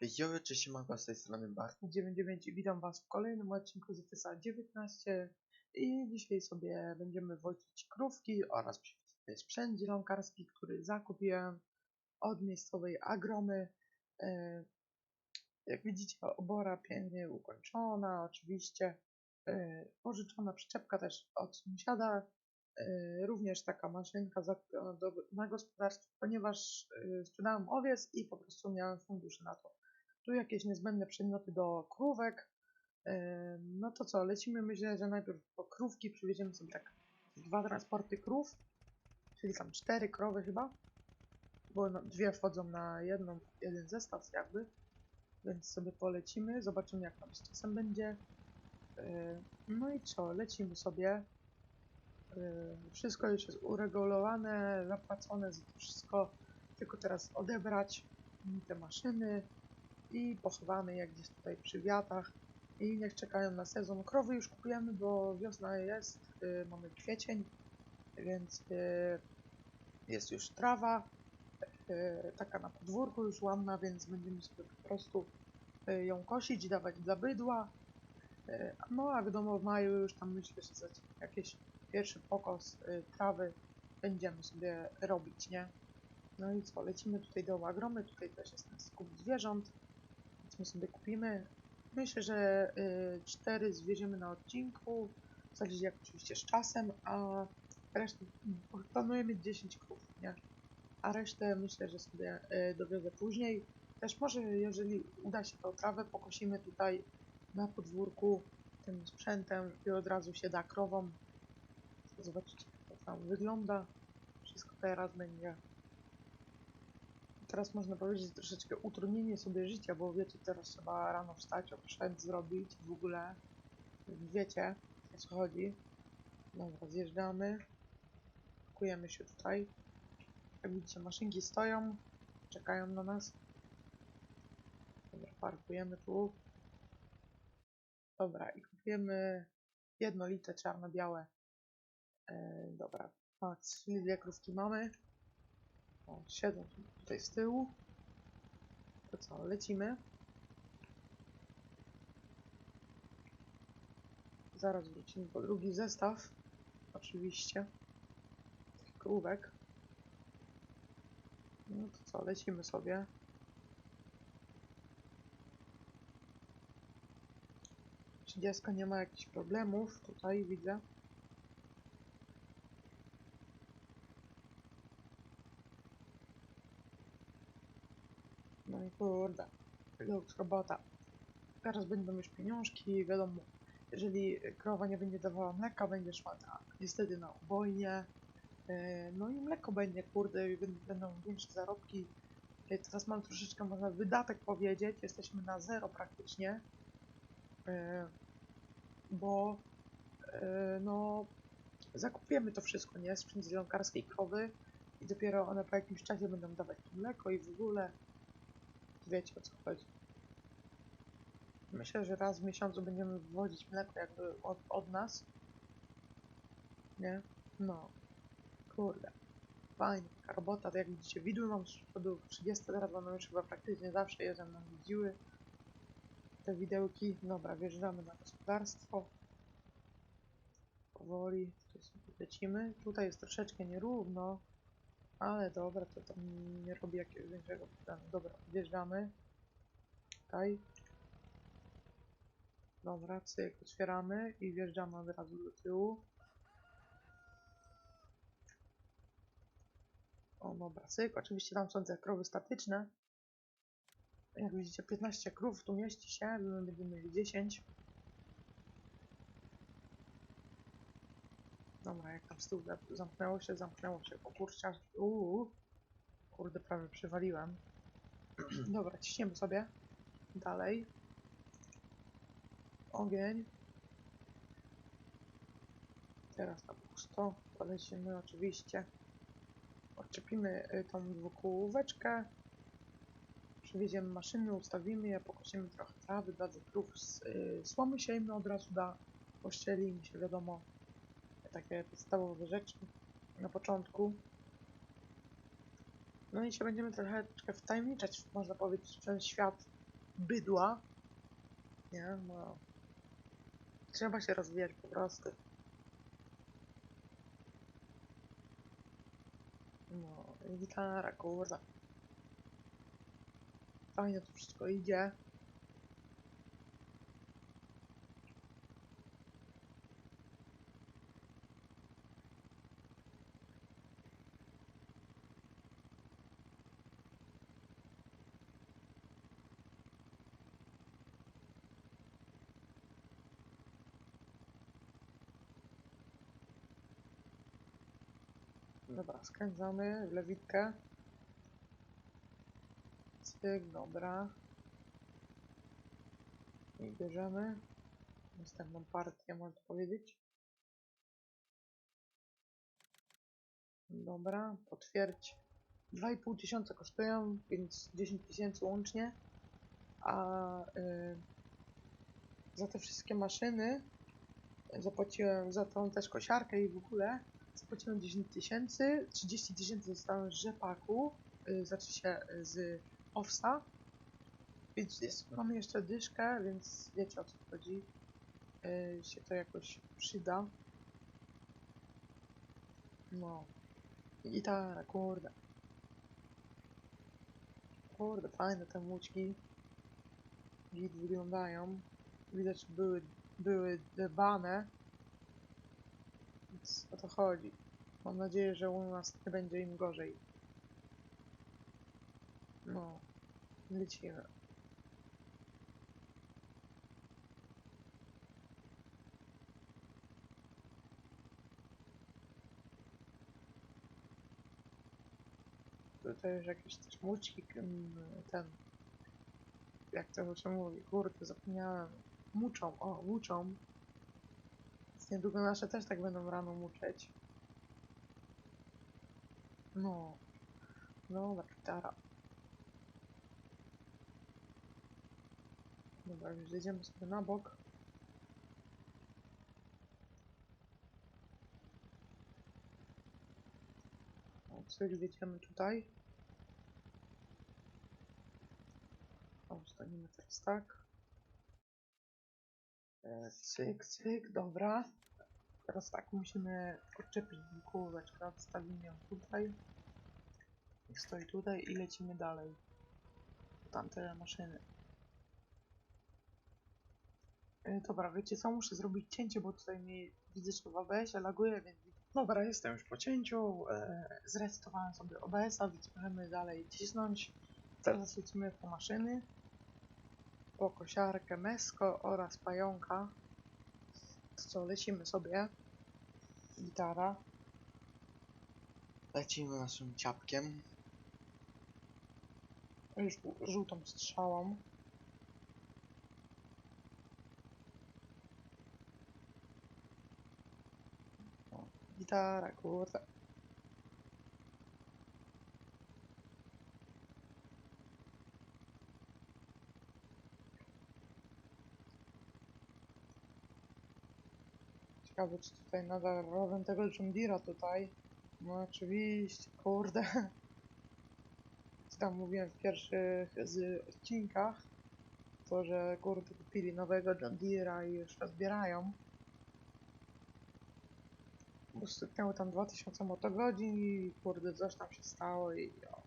Yo, cześć, siemanko, z tej strony Bart99 i witam was w kolejnym odcinku z FSA 19 i dzisiaj sobie będziemy wodzić krówki oraz sprzęt zielonkarski, który zakupiłem od miejscowej Agromy. E, Jak widzicie, obora pięknie ukończona, oczywiście. E, pożyczona przyczepka też od sąsiada, e, również taka maszynka zakupiona do, na gospodarstwie, ponieważ sprzedałem owiec i po prostu miałem fundusze na to tu jakieś niezbędne przedmioty do krówek. Yy, No to co, lecimy myślę, że najpierw po krówki przywieziemy sobie tak dwa transporty krów, czyli tam cztery krowy chyba, bo no, dwie wchodzą na jedną, jeden zestaw jakby, więc sobie polecimy, zobaczymy jak tam z czasem będzie. Yy, No i co, lecimy sobie. Yy, Wszystko już jest uregulowane, zapłacone za to wszystko, tylko teraz odebrać te maszyny, i pochowamy je gdzieś tutaj przy wiatach i niech czekają na sezon. Krowy już kupujemy, bo wiosna jest, y, mamy kwiecień, więc y, jest już trawa, y, taka na podwórku już ładna, więc będziemy sobie po prostu y, ją kosić, dawać dla bydła. Y, no a wiadomo w maju już tam myślę, że jakiś pierwszy pokos y, trawy będziemy sobie robić, nie? No i co, lecimy tutaj do Agromy, tutaj też jest ten skup zwierząt my sobie kupimy. Myślę, że y, cztery zwieziemy na odcinku, zależy jak oczywiście z czasem, a resztę planujemy mieć 10 krów, nie? A resztę myślę, że sobie y, dowiozę później. Też może, jeżeli uda się tą trawę, pokosimy tutaj na podwórku tym sprzętem i od razu się da krową. Zobaczycie, jak to tam wygląda. Wszystko teraz będzie teraz można powiedzieć troszeczkę utrudnienie sobie życia, bo wiecie, teraz trzeba rano wstać, obszedł zrobić, w ogóle wiecie o co chodzi. Dobra, zjeżdżamy. Pakujemy się tutaj. Jak widzicie, maszynki stoją, czekają na nas. Dobra, parkujemy tu. Dobra, i kupujemy jednolite czarno-białe. E, dobra, czyli dwie krówki mamy. O, siedzą tutaj z tyłu. To co, lecimy. Zaraz wrócimy po drugi zestaw. Oczywiście. Tych krówek. No to co, lecimy sobie. Trzydziestka nie ma jakichś problemów. Tutaj widzę. Kurde, luks robota. Teraz będą już pieniążki, wiadomo, jeżeli krowa nie będzie dawała mleka, będzie szła na, niestety na ubojnie. Yy, No i mleko będzie, kurde, i bę- będą większe zarobki. Yy, Teraz mam troszeczkę, można wydatek powiedzieć, jesteśmy na zero praktycznie. Yy, Bo, no, zakupujemy to wszystko, nie? Sprzęt z krowy i dopiero one po jakimś czasie będą dawać mleko i w ogóle wiecie o co chodzi. Myślę, że raz w miesiącu będziemy wywozić mleko jakby od, od nas. Nie? No. Kurde. Fajnie, taka robota. To jak widzicie, widły mam z przodu 30, teraz mamy już chyba praktycznie zawsze je ze mną widziły. Te widełki. Dobra, wjeżdżamy na gospodarstwo. Powoli. Tutaj sobie lecimy. Tutaj jest troszeczkę nierówno. Ale dobra, to tam nie robi jakiegoś większego problemu. Dobra, wjeżdżamy. Tutaj. Dobra, cyk, otwieramy i wjeżdżamy od razu do tyłu. O, dobra, cyk. Oczywiście tam są te krowy statyczne. Jak widzicie, 15 krów tu mieści się, my będziemy mieli 10. Dobra, jak tam z zamknęło się, zamknęło się. O kurczę, uuu. Kurde, prawie przywaliłem. Dobra, ciśniemy sobie. Dalej. Ogień. Teraz na pusto. Polecimy oczywiście. Odczepimy y, tą dwukółóweczkę. Przywieziemy maszyny, ustawimy je, pokosimy trochę trawy dla krów. Z, y, słomy siejmy od razu da. Pościelimy się, wiadomo. Takie podstawowe rzeczy na początku. No i się będziemy trochę wtajemniczać, można powiedzieć, w ten świat bydła. Nie, no. Trzeba się rozwijać po prostu. No, gitara, kurwa. Fajnie to wszystko idzie. Dobra, skręcamy w lewitkę. Cyk, dobra. I bierzemy następną partię, można powiedzieć. Dobra, potwierdź. 2,5 tysiąca kosztują, więc 10 tysięcy łącznie. A y, za te wszystkie maszyny zapłaciłem za tą też kosiarkę i w ogóle zapłaciłem 10 tysięcy, 30 tysięcy dostałem z rzepaku, y, znaczy się y, z owsa, więc jest, mamy jeszcze dyszkę, więc wiecie o co chodzi, y, się to jakoś przyda. No. Gitara, kurde. Kurde, fajne te mućki. Git wyglądają. Widać, były, były dbane. Więc o to chodzi. Mam nadzieję, że u nas nie będzie im gorzej. No, lecimy. Tutaj już jakieś też mućki, mm, ten... Jak to się mówi? Kurde, zapomniałem. Muczą, o, muczą. Niedługo nasze też tak będą rano muczeć. No. Dobra, gitara. Dobra, już zjedziemy sobie na bok. O, cyk, wjedziemy tutaj. O, staniemy teraz tak. E, Cyk, cyk, dobra. Teraz tak, musimy odczepić kółeczkę, odstawimy ją tutaj. Niech stoi tutaj i lecimy dalej. Tamte maszyny. E, Dobra, wiecie co? Muszę zrobić cięcie, bo tutaj mi widzę, że w OBS-ie laguje, więc... Dobra, jestem już po cięciu. E, zresetowałem sobie OBS-a, więc możemy dalej cisnąć. Teraz lecimy po maszyny. Po kosiarkę Mesko oraz pająka. Co, lecimy sobie. Gitara. Lecimy naszym ciapkiem. Już żółtą strzałą. Gitara, kurde. Ciekawe, czy tutaj nadal robią tego John Deere'a tutaj. No oczywiście, kurde. Co tam mówiłem w pierwszych z odcinkach, to że kurde kupili nowego John Deere'a i już rozbierają. Bo styknęło tam 2000 motogodzin i kurde coś tam się stało i o,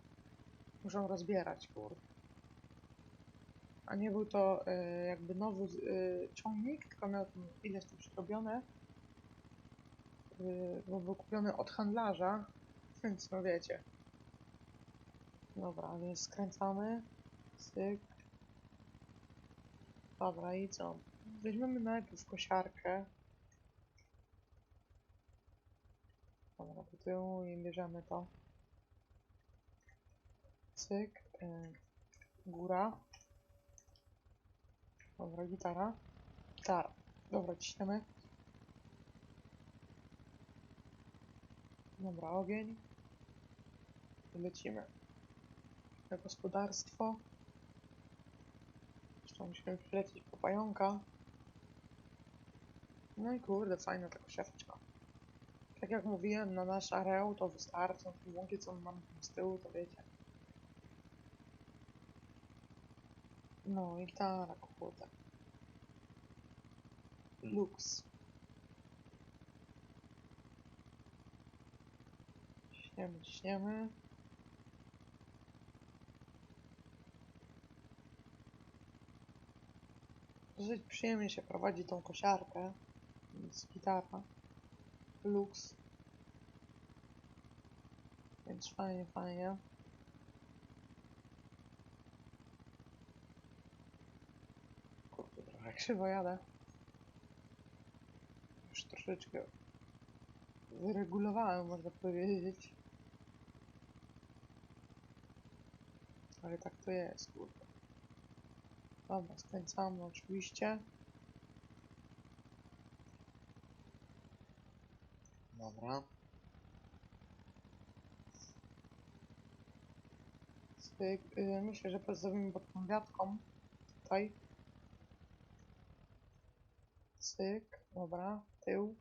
muszą rozbierać kurde. A nie był to e, jakby nowy e, ciągnik, tylko miał tam ileś tam przerobione. Bo był kupiony od handlarza, więc no wiecie. Dobra, więc skręcamy. Syk. Dobra, i co? Weźmiemy najpierw kosiarkę. Dobra, do tyłu i bierzemy to. Cyk. Yy, góra. Dobra, gitara. Gitara. Dobra, ciśniemy. Dobra, ogień. Lecimy. Na gospodarstwo. Zresztą musimy przylecieć po pająka. No i kurde, fajna ta kosiareczka. Tak jak mówiłem, na nasz areał to wystarczą. Te łąki, co tam z tyłu, to wiecie. No i gitara, kurde. Lux. Ciśniemy, ciśniemy. Dosyć przyjemnie się prowadzi tą kosiarkę. Więc gitara. Lux. Więc fajnie, fajnie. Kurde, trochę krzywo jadę. Już troszeczkę wyregulowałem, można powiedzieć. Ale tak to jest, kurde. Dobra, skręcamy oczywiście. Dobra. Cyk, y, myślę, że pozostawimy pod tą wiatką. Tutaj. Cyk, dobra, tył.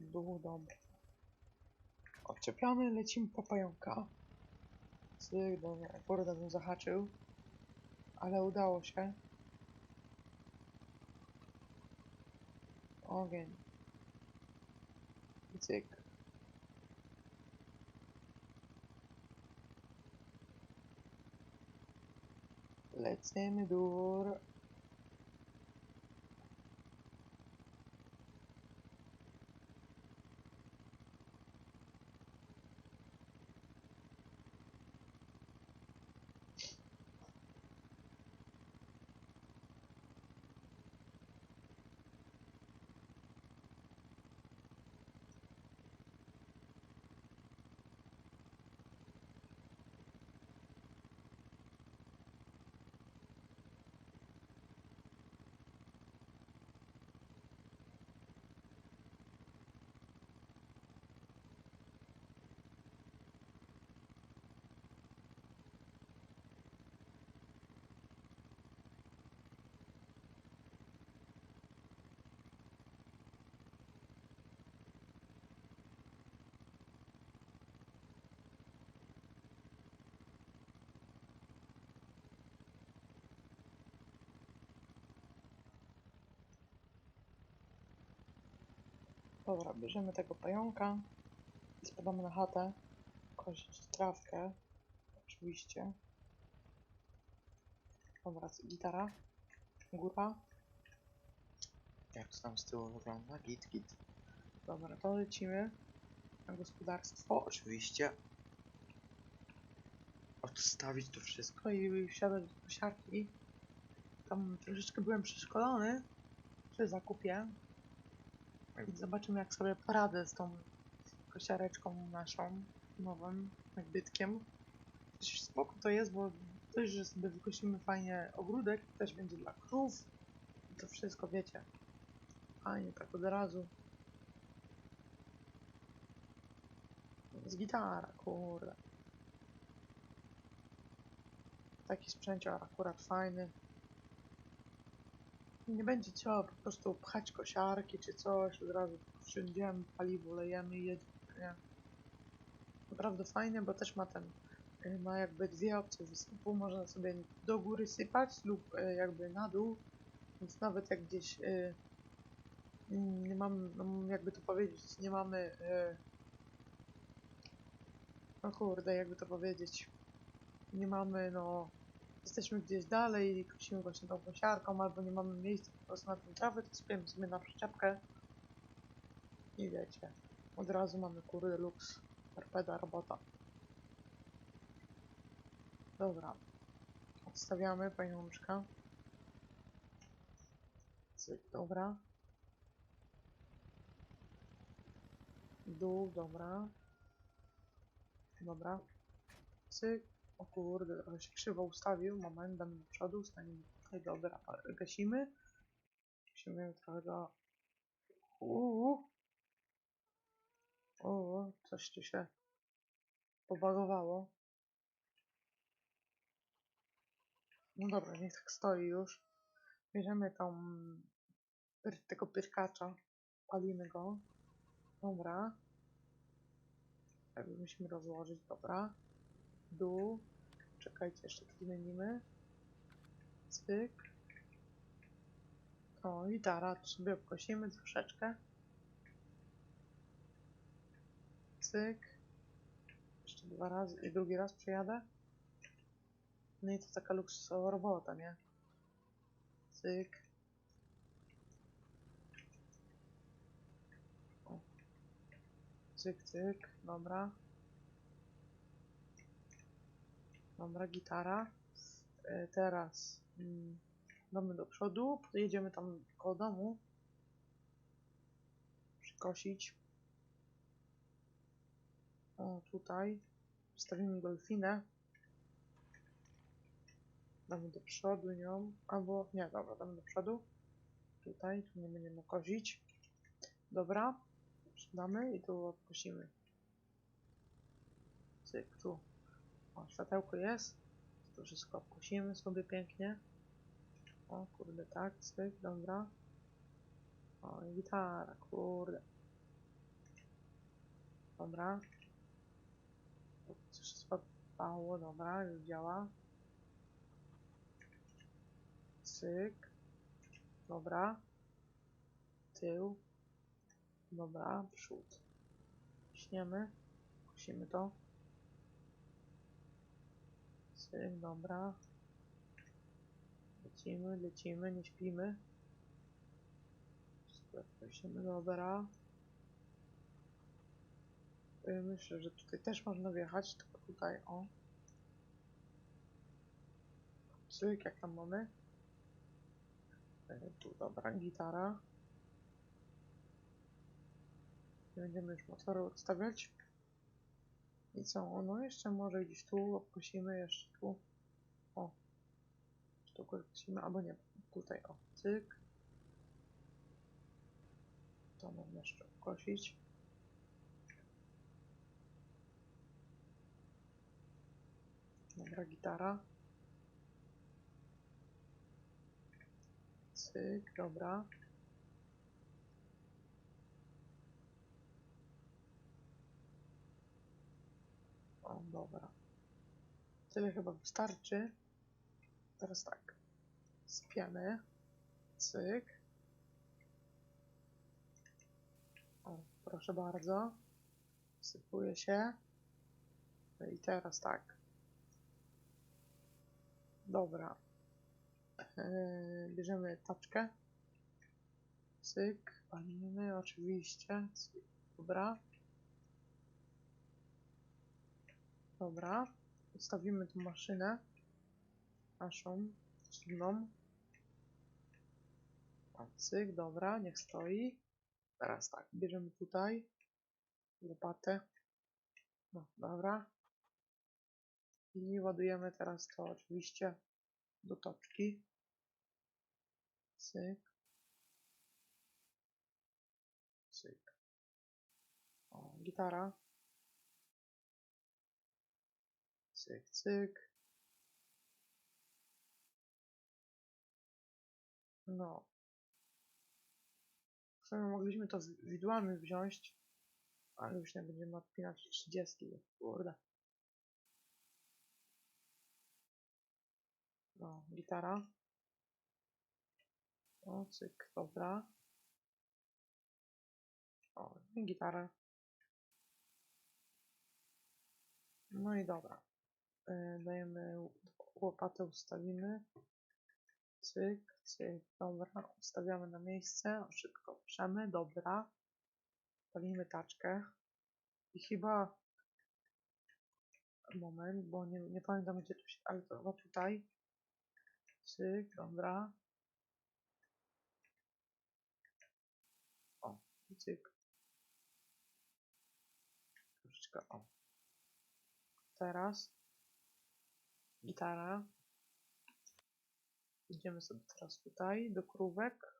Dół, dobra. Odczepiamy, lecimy po pająka. Cyk, dobra, kurde bym zahaczył. Ale udało się. Ogień. I cyk. Lecimy dur. Dobra, bierzemy tego pająka i spadamy na chatę. Kosić trawkę. Oczywiście. Dobra, gitara. Góra. Jak to tam z tyłu wygląda? Git, git. Dobra, to lecimy na gospodarstwo. Oczywiście. Odstawić to wszystko i wsiadać do kosiarki. Tam troszeczkę byłem przeszkolony przy zakupie. Więc zobaczymy jak sobie poradzę z tą kosiareczką naszą, nowym nabytkiem. Coś spoko to jest, bo dość, że sobie wykosimy fajnie ogródek, też będzie dla krów. To wszystko, wiecie. Fajnie, tak od razu. Z gitara, kurde. Taki sprzęcior akurat fajny. Nie będzie trzeba po prostu pchać kosiarki czy coś, od razu wszędziemy paliwo lejemy i jedziemy, nie? Naprawdę fajny, bo też ma ten, y, ma jakby dwie opcje wysypu, można sobie do góry sypać lub y, jakby na dół, więc nawet jak gdzieś y, nie mam, no jakby to powiedzieć, nie mamy, no kurde, jakby to powiedzieć, nie mamy, no, jesteśmy gdzieś dalej i kosimy właśnie tą kosiarką, albo nie mamy miejsca po prostu na tą trawę, to sypiemy sobie na przyczepkę i wiecie, od razu mamy kurde luks, torpeda, robota. Dobra, odstawiamy pajączka. Cyk, dobra. Dół, dobra. Dobra. Cyk. O kurde, trochę się krzywo ustawił. Moment, damy do przodu, staniemy tutaj. Dobra, gasimy. Musimy trochę do... Uuu. O, coś tu się pobagowało. No dobra, niech tak stoi już. Bierzemy tą... pyr- tego pyrkacza. Palimy go. Dobra. Jakby musimy rozłożyć, dobra. dół. Czekajcie, jeszcze to zmienimy. Cyk. O, gitara, tu sobie obkosimy troszeczkę. Cyk. Jeszcze dwa razy i drugi raz przejadę. No i to taka luksusowa robota, nie? Cyk. O. Cyk, cyk, dobra. Dobra, gitara. E, teraz mm, damy do przodu, podjedziemy tam koło domu. Przykosić. O, tutaj. Wstawimy golfinę. Damy do przodu nią, albo nie, dobra, damy do przodu. Tutaj, tu nie będziemy kozić. Dobra, damy i tu odkosimy. Cyk, tu. O, światełko jest. To wszystko obkosimy sobie pięknie. O, kurde, tak, cyk, dobra. O, gitara, kurde. Dobra. Coś spadło, dobra, już działa. Cyk. Dobra. Tył. Dobra, przód. Ciśniemy. Kusimy to. Cyk, dobra. Lecimy, lecimy, nie śpimy. Kusimy, dobra. Myślę, że tutaj też można wjechać, tylko tutaj, o. Cyk, jak tam mamy? Tu, dobra, gitara. Nie będziemy już motoru odstawiać. I co? No jeszcze może gdzieś tu obkosimy, jeszcze tu. O. Tu obkosimy, albo nie. Tutaj, o. Cyk. To można jeszcze obkosić. Dobra, gitara. Cyk, dobra. O, dobra. Tyle chyba wystarczy. Teraz tak. Spiemy. Cyk. O, proszę bardzo. Sypuje się. No i teraz tak. Dobra. Eee, bierzemy taczkę. Cyk, palimy oczywiście. Cyk, dobra. Dobra. Ustawimy tu maszynę. Naszą, silną. O, cyk, dobra, niech stoi. Teraz tak, bierzemy tutaj łopatę. No, dobra. I ładujemy teraz to oczywiście do toczki. Cyk. Cyk. O, gitara. Cyk, cyk. No. W sumie mogliśmy to wi- widłami wziąć, ale już nie będziemy odpinać 30, bo kurde. No, gitara. O, cyk, dobra. O, gitara. No i dobra. E, dajemy łopatę, ustawimy. Cyk, cyk, dobra. Ustawiamy na miejsce. Szybko przemy, dobra. Palimy taczkę. I chyba... Moment, bo nie, nie pamiętam gdzie tu się... Ale to chyba tutaj. Cyk, dobra. O, cyk. Troszeczkę, o. Teraz. Gitara. Idziemy sobie teraz tutaj do krówek.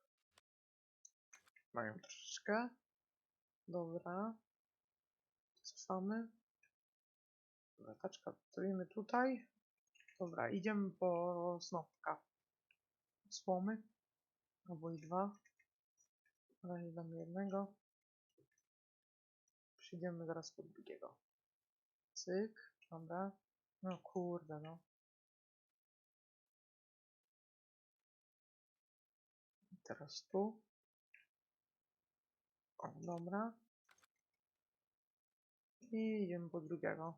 Mają troszeczkę. Dobra. Cofamy. Lataczka postawimy tutaj. Dobra, idziemy po snopka. Słomy. Albo i dwa. Na razie damy jednego. Przyjdziemy zaraz po drugiego. Cyk. Dobra. No kurde, no. Teraz tu. O, dobra. I idziemy po drugiego.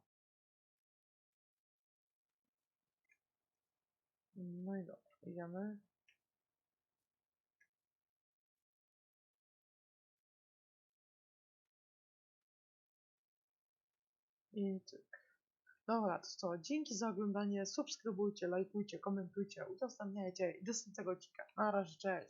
No i dobra, idziemy. I cyk. Dobra, to co? Dzięki za oglądanie. Subskrybujcie, lajkujcie, komentujcie, udostępniajcie i do następnego odcinka. Na razie, cześć.